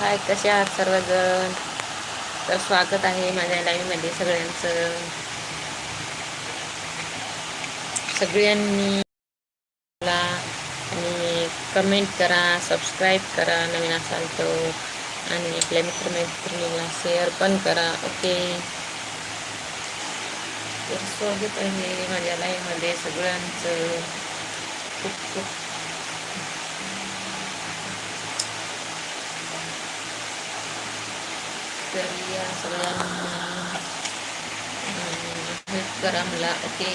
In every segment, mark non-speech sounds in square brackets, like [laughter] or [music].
हाय कसे आहात सर्वजण? तर स्वागत आहे माझ्या लाईव्हमध्ये सगळ्यांचं. सगळ्यांनी मला आणि कमेंट करा सबस्क्राईब करा नवीन असाल तर. आणि आपल्या मित्रमैत्रिणीला शेअर पण करा ओके तर स्वागत आहे माझ्या लाईव्हमध्ये सगळ्यांचं. खूप खूप Nigeria selalu garamlah oke okay.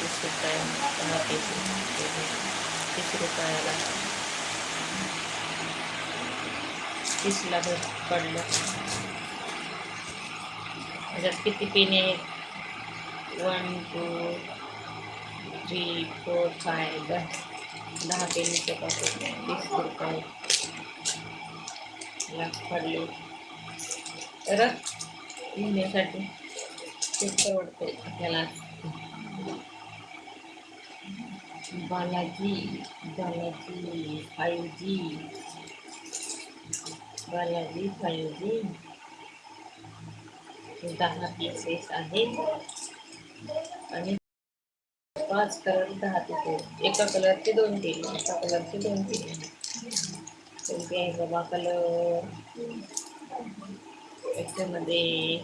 तीस रुपये दहा पैसे तीस रुपयाला तीसला भर पडलं त्याच्यात किती पेन आहेत one two three four five दहा दहा पेनीचं पॉकेट तीस रुपये लाख पडले तर लिहिण्यासाठी खूप परवडते आपल्याला Balaji Balaji five G Balaji five G दहा पीसेस आहेत आणि पाच कलर दहा पीसेस एका कलरचे दोन केले एका कलरचे दोन केले कोणते आहे बाबा कलर याच्यामध्ये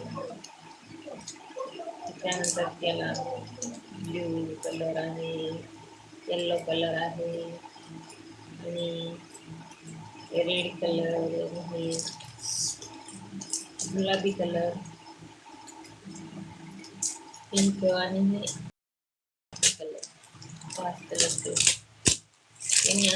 त्यानंतर त्याला ब्ल्यू कलर आहे. येल्लो कलर आणि रेड कलर आहे. गुलाबी कलर. पिंक आणि हे कलर. पाच कलरचे त्यांनी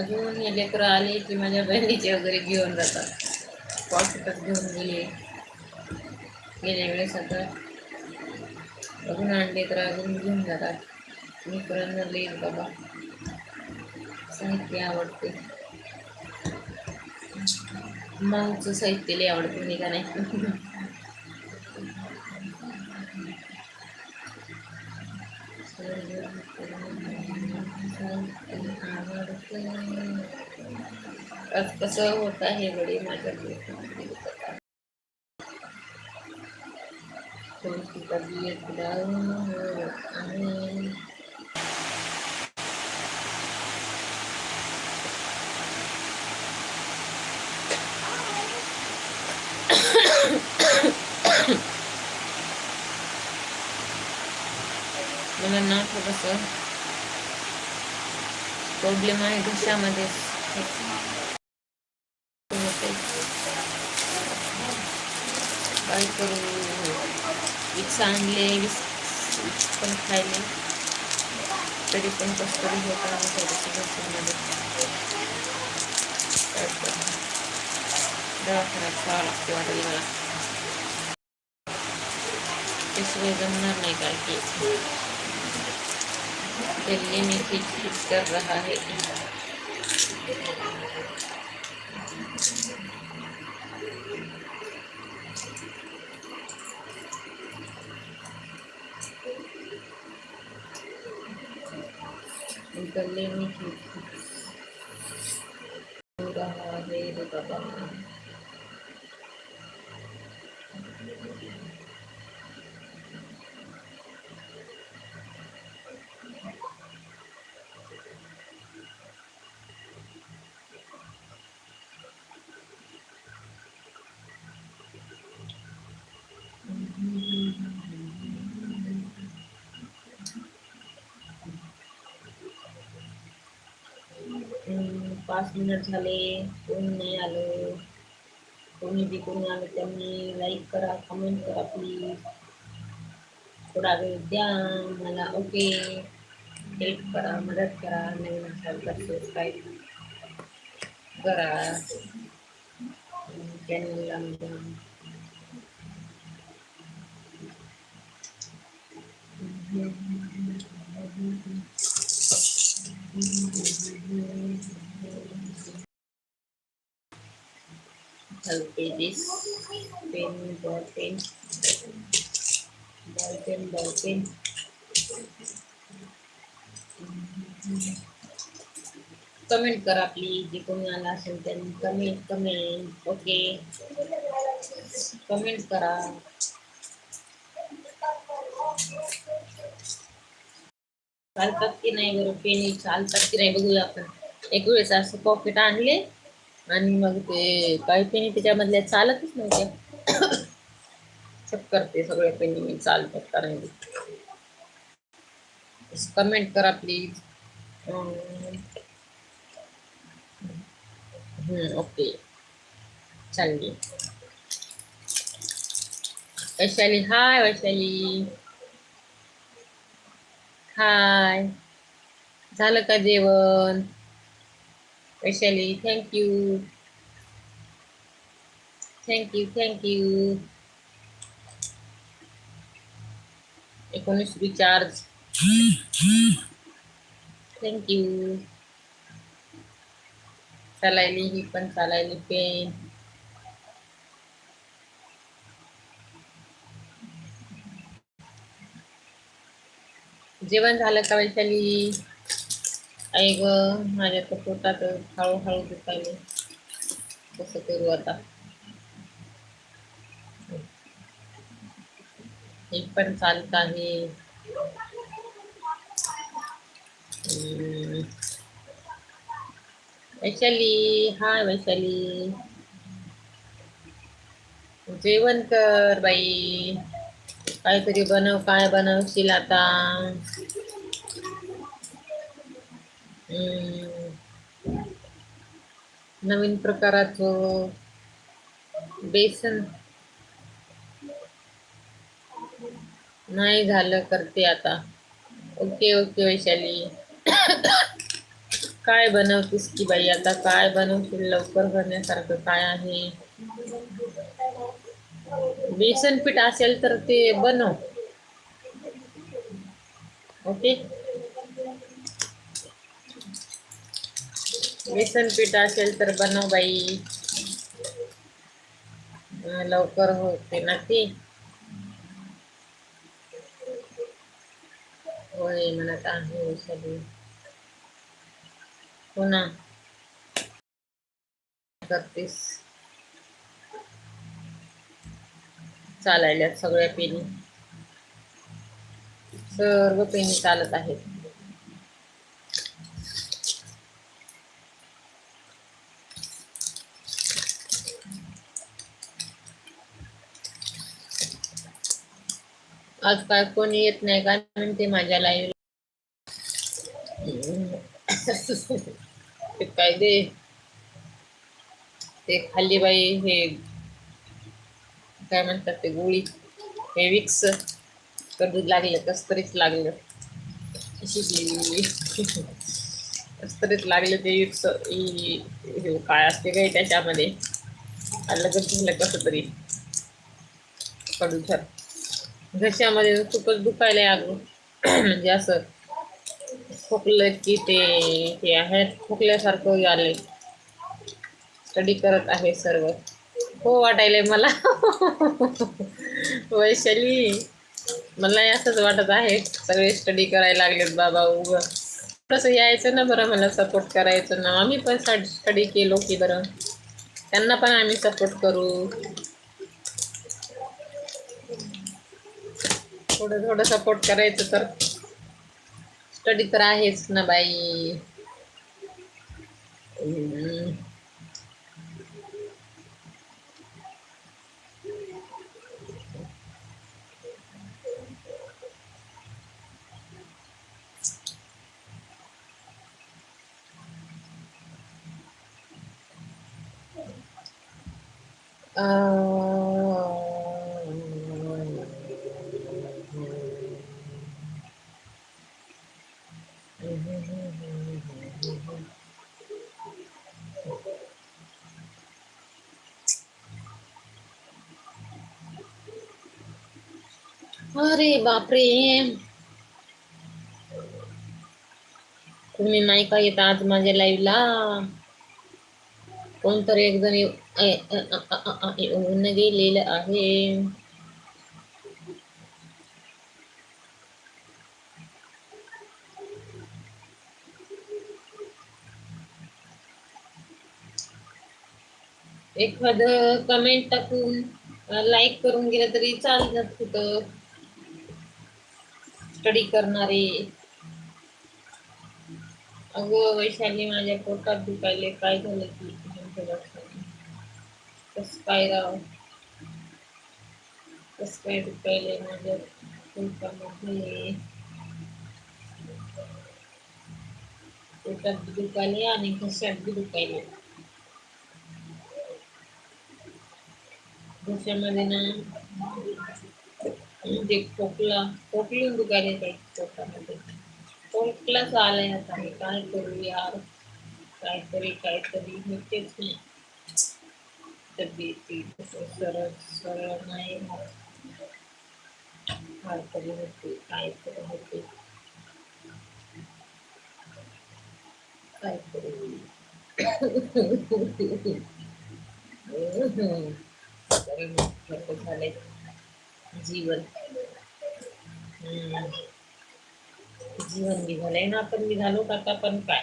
अजून हे लेकरं आले की माझ्या बहिणीचे वगैरे घेऊन जातात. पॉकेटच घेऊन गेले. गेल्या वेळेस आता अजून आणले तर अजून घेऊन जातात. मी पर्यंत लई बाबा साहित्य आवडते. माऊचं साहित्य लई आवडते मी का नाही? [laughs] कसं होत आहे बडे माझ्या कोणती तब्येत डाऊन आहे मुलांना थोडंसं प्रॉब्लेम घशामध्ये होते. काय करू खायले तरी पण कसं तरी होत खावं लागते वाटेल मला जमणार नाही काय की दिल्ली में ठीक ठीक कर रहा है। गले में ठीक रहा है। बाबा पाच मिनट झाले कोणी नाही आलं कोणी बी कोणी करा कमेंट करा प्लीज़ थोडा वे द्या मला ओके हेल्प करा मदत करा नवीन असाल तर करा। चॅनलला माझ्या help pages pen ball pen ball pen ball pen comment करा प्लीज जे कोणी आला असेल त्यांनी कमेंट कमेंट ओके कमेंट करा चालतात की नाही बरं पेनी चालतात की नाही बघूया आपण एक वेळेस असं पॉकेट आणले आणि मग ते काही पेनी त्याच्यामधल्या चालतच नव्हत्या. चक्कर करते सगळे पेनी मी चालतात कारण कमेंट करा प्लीज ओके चालली. वैशाली हाय वैशाली. हाय झालं का जेवण? वैशाली थँक्यू थँक्यू थँक्यू एकोणीस रिचार्ज थँक्यू चालायली ही पण चालायली पेन जेवण झालं का वैशाली आई ग माझ्या तर पोटात हळूहळू दुखायले. कसं करू आता. हे पण चालत आहे. वैशाली हाय वैशाली. जेवण कर बाई. काहीतरी बनव काय बनवशील आता? नवीन प्रकाराचं बेसन. नाही झालं करते आता. Okay okay Vaishali. काय बनवतेस की बाई आता? काय बनवशील लवकर करण्यासारखं? काय आहे? बेसन पीठ असेल तर ते बनव. ओके? बेसन पीठ असेल तर बनव बाई लवकर होते ना? हो सगळ्या पेनी. सर्व पेनी चालत आहेत. आज काय कोणी येत नाही का म्हणते माझ्या लाईव्ह ते [laughs] काय दे? ते खाली बाई हे काय म्हणतात ते गोळी? हे विक्स. कधी लागलं कस तरीच लागलं. कस तरीच लागलं ते विक्स. काय असते काही त्याच्यामध्ये? लगत झालं कसं तरी कडूथर घशामध्ये खूपच दुखायला अगं म्हणजे असं खोकलं की ते हे आहे खोकल्यासारखं आले स्टडी करत आहे सर्व. हो वाटायलंय मला. वैशाली मला असंच वाटत आहे. सगळे स्टडी करायला लागलेत बाबा उगं. तसं यायचं ना बरं मला सपोर्ट करायचं ना. आम्ही पण स्टडी केलो की बरं. त्यांना पण आम्ही सपोर्ट करू. थोड़ा थोड़ा सपोर्ट करायचं सर स्टडी तो है ना बाई. Uh, अरे बापरे. तुम्ही नाही का येत आज माझ्या लाईव्हला कोणतरी एक जण येऊन गेलेलं आहे. एखाद कमेंट टाकून लाईक करून गेलं तरी चालत कुठं? स्टडी करणारे. अगं वैशाली माझ्या पोटात दुखायले, काय झालं की? कस काय राव कस काय दुखायले माझ्या पोटामध्ये? पोटात दुखायले आणि घशात दुखायले. घशामध्ये ना म्हणजे खोकला खोकलून दुखायले काही पोटामध्ये खोकलाच आलाय आता मी काय करू यार। काहीतरी काहीतरी होतेच नाही तब्येती सरळ सरळ नाही काहीतरी होते काहीतरी होते। काहीतरी झाले जीवन. जीवन निघालंय ना आपण निघालो का पण काय?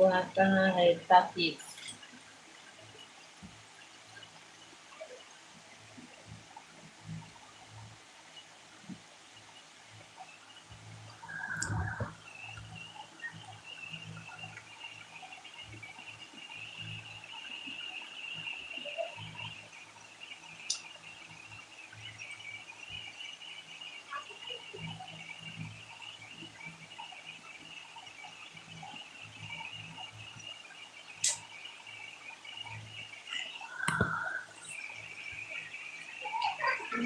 Buenas tardes,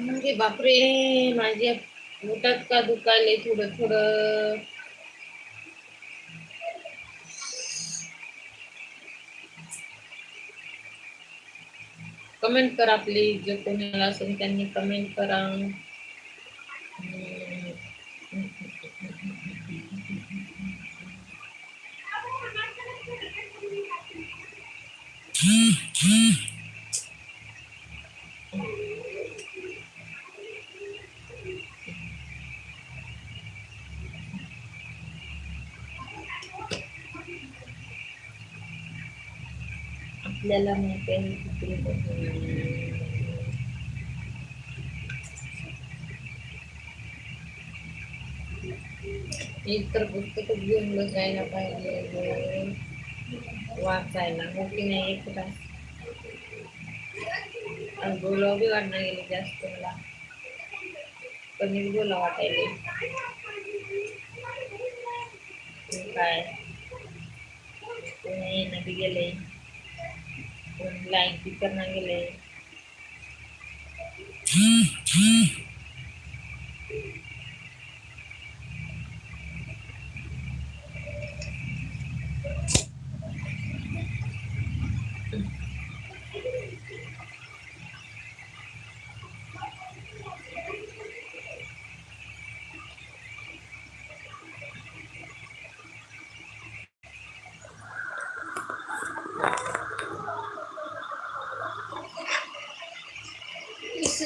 म्हणजे बापरे माझ्या पोटात का दुखायले थोडं थोडं. कमेंट करा प्लीज़ जर कोणाला असेल त्यांनी कमेंट करा. आपल्याला माहिती आहे एक तर पुस्तक घेऊन बसायला पाहिजे वाचायला हो की नाही एक तास बोलावं बी वाटणं गेले जास्त मला कमी बोला वाटायले काय नदी गेले लाईन की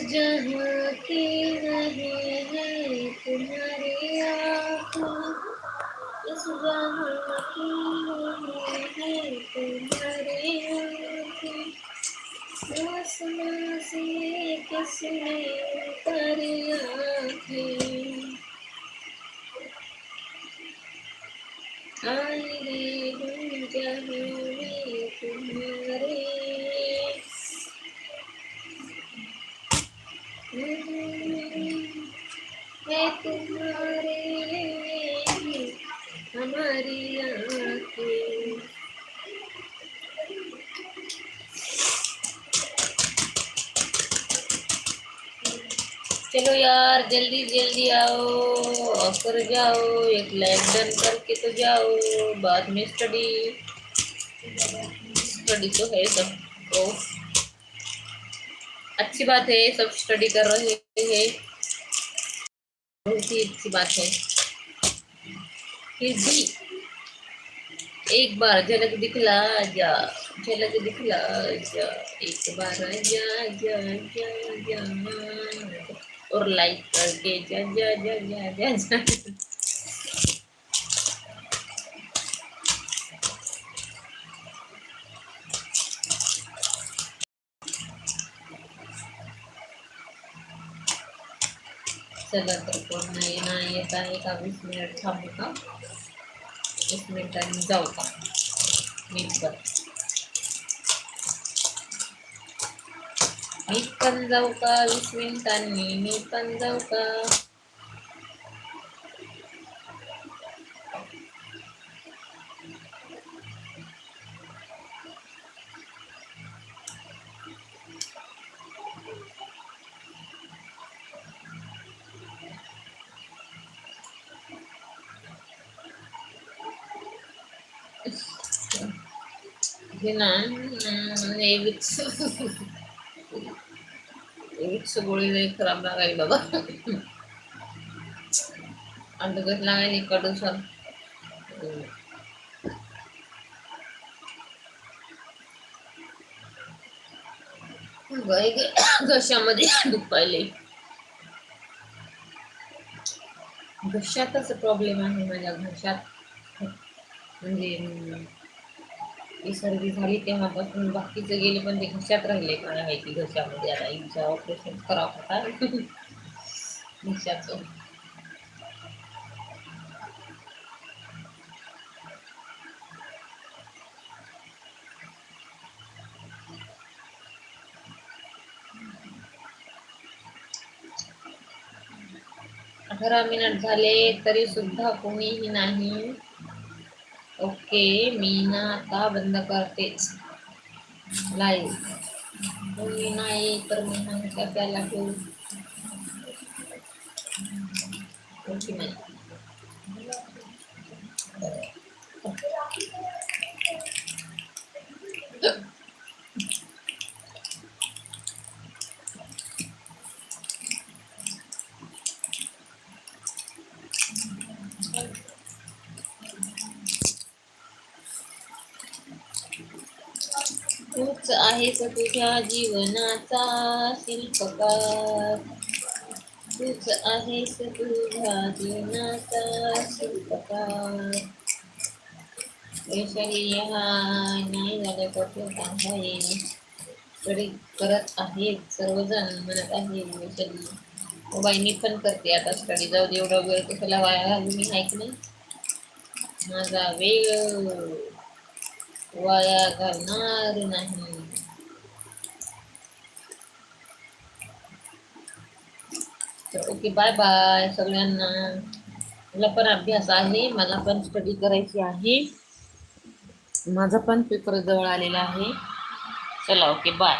जहाँ की नहीं है तुम्हारी आँखों इस जहाँ की नहीं है तुम्हारी आँखों आसमां से किसने उतारी जल्दी जल्दी आओ ऑफ़र जाओ, एक लाइक डन करके तो जाओ, बाद में स्टडी स्टडी तो है सब तो। अच्छी बात है, सब स्टडी कर रहे हैं। बहुत ही अच्छी बात है। फिर भी एक बार झलक दिखला जा, झलक दिखला जा, एक बार जा जा जा जा। और लाइक करके जा जा जा जा जा जा चला तर ना का जाऊ का May panlaw ka, Luis Tani. May panlaw ka. Ganun. [laughs] Mm, naiwit. [laughs] Mix गोळी नाही खराब लागायची घशामध्ये घशातच प्रॉब्लेम आहे माझ्या घशात. म्हणजे ही सर्दी झाली तेव्हापासून बाकीचं गेले पण ते घशात राहिले काय माहिती घशामध्ये? आता इच्छा ऑपरेशन करावं होता. घशाचं अठरा मिनिट झाले तरी सुद्धा कोणीही नाही. ओके मी ना आता बंद करतेच लाईव्ह कोणी नाही तर मी नाही का त्याला ठेवू ओके नाही तूच तुझ्या जीवनाचा शिल्पकार. तूच आहेस तुझ्या जीवनाचा शिल्पकार. ऐश्वर्य हा नाही झालं तर सांगता येईल तरी करत आहेत सर्वजण म्हणत आहे वैशाली हो पण करते आता स्टडी जाऊ दे एवढा वेळ कशाला वाया घालू मी ऐक नाही? माझा वेळ वाया घालणार नाही. तर ओके बाय बाय सगळ्यांना. मला पण अभ्यास आहे मला पण स्टडी करायची आहे. माझा पण पेपर जवळ आलेला आहे. चला ओके बाय.